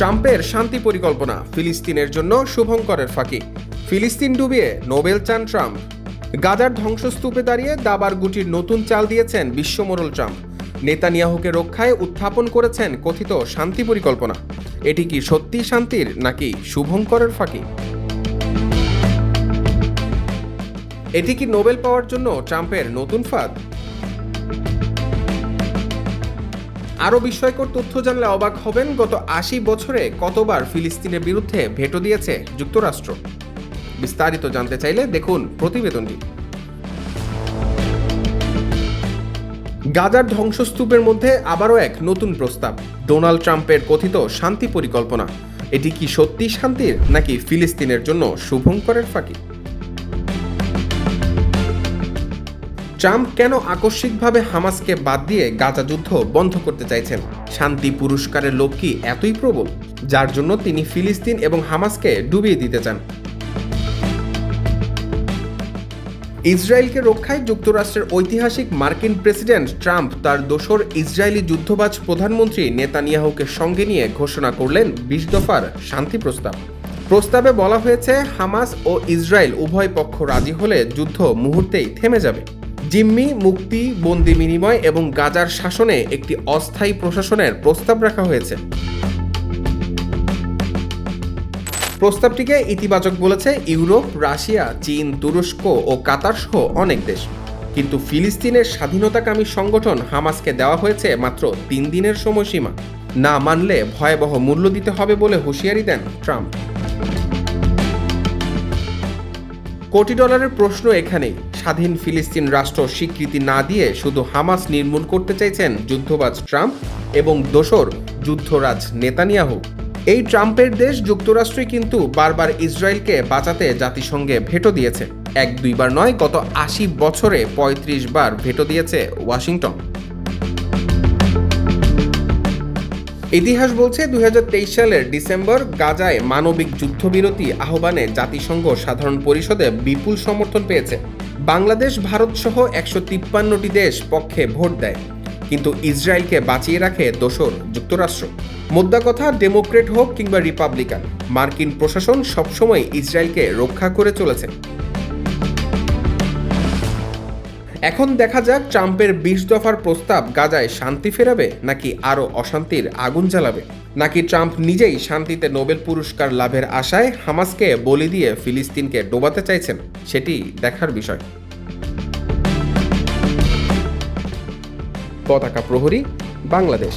ট্রাম্পের শান্তি পরিকল্পনা ফিলিস্তিনের জন্য শুভঙ্করের ফাঁকি। ফিলিস্তিন ডুবিয়ে নোবেল চান ট্রাম্প। গাজার ধ্বংসস্তূপে দাঁড়িয়ে দাবার গুটির নতুন চাল দিয়েছেন বিশ্বমোড়ল ট্রাম্প। নেতানিয়াহুকে রক্ষায় উত্থাপন করেছেন কথিত শান্তি পরিকল্পনা। এটি কি সত্যি শান্তির, নাকি শুভঙ্করের ফাঁকি? এটি কি নোবেল পাওয়ার জন্য ট্রাম্পের নতুন ফাঁদ? আরও বিস্ময়কর তথ্য জানলে অবাক হবেন, গত আশি বছরে কতবার ফিলিস্তিনের বিরুদ্ধে ভেটো দিয়েছে যুক্তরাষ্ট্র? বিস্তারিত জানতে চাইলে দেখুন প্রতিবেদনটি। গাজার ধ্বংসস্তূপের মধ্যে আবারও এক নতুন প্রস্তাব। ডোনাল্ড ট্রাম্পের কথিত শান্তি পরিকল্পনা। এটি কি সত্যি শান্তির, নাকি ফিলিস্তিনের জন্য শুভঙ্করের ফাঁকি? ট্রাম্প কেন আকস্মিকভাবে হামাসকে বাদ দিয়ে গাজা যুদ্ধ বন্ধ করতে চাইছেন? শান্তি পুরস্কারের লোভ কি এতই প্রবল? যার জন্য তিনি ফিলিস্তিন এবং হামাসকে ডুবিয়ে দিতে চান। ইসরায়েলকে রক্ষায় যুক্তরাষ্ট্রের ঐতিহাসিক মার্কিন প্রেসিডেন্ট ট্রাম্প তার দোসর ইসরায়েলি যুদ্ধবাজ প্রধানমন্ত্রী নেতানিয়াহুকে সঙ্গে নিয়ে ঘোষণা করলেন বিশ দফার শান্তি প্রস্তাব। প্রস্তাবে বলা হয়েছে, হামাস ও ইসরায়েল উভয় পক্ষ রাজি হলে যুদ্ধ মুহূর্তেই থেমে যাবে। জিম্মি, মুক্তি, বন্দি বিনিময় এবং গাজার শাসনে একটি অস্থায়ী প্রশাসনের প্রস্তাব রাখা হয়েছে। প্রস্তাবটিকে ইতিবাচক বলেছে ইউরোপ, রাশিয়া, চীন, তুরস্ক ও কাতার সহ অনেক দেশ। কিন্তু ফিলিস্তিনের স্বাধীনতাকামী সংগঠন হামাসকে দেওয়া হয়েছে মাত্র তিন দিনের সময়সীমা। না মানলে ভয়াবহ মূল্য দিতে হবে বলে হুঁশিয়ারি দেন ট্রাম্প। কোটি ডলারের প্রশ্ন এখানেই। স্বাধীন ফিলিস্তিন রাষ্ট্র স্বীকৃতি না দিয়ে শুধু হামাস নির্মূল করতে চাইছেন যুদ্ধবাজ ট্রাম্প এবং দোসর যুদ্ধরাজ নেতানিয়াহু। এই ট্রাম্পের দেশ যুক্তরাষ্ট্রই কিন্তু বারবার ইসরায়েলকে বাঁচাতে জাতিসংঘে ভেটো দিয়েছে। এক দুইবার নয়, গত আশি বছরে ৩৫ বার ভেটো দিয়েছে ওয়াশিংটন। ইতিহাস বলছে দু হাজার তেইশ সালের ডিসেম্বর গাজায় মানবিক যুদ্ধবিরতি আহ্বানে জাতিসংঘ সাধারণ পরিষদে বিপুল সমর্থন পেয়েছে। বাংলাদেশ, ভারত সহ একশো তিপ্পান্নটি দেশ পক্ষে ভোট দেয়, কিন্তু ইসরায়েলকে বাঁচিয়ে রাখে দোসর যুক্তরাষ্ট্র। মোদ্দা কথা, ডেমোক্রেট হোক কিংবা রিপাবলিকান, মার্কিন প্রশাসন সবসময় ইসরায়েলকে রক্ষা করে চলেছে। এখন দেখা যাক ট্রাম্পের বিশ দফার প্রস্তাব গাজায় শান্তি ফেরাবে নাকি আরও অশান্তির আগুন জ্বালাবে? নাকি ট্রাম্প নিজেই শান্তিতে নোবেল পুরস্কার লাভের আশায় হামাসকে বলি দিয়ে ফিলিস্তিনকে ডোবাতে চাইছেন? সেটি দেখার বিষয়। পতাকা প্রহরী, বাংলাদেশ।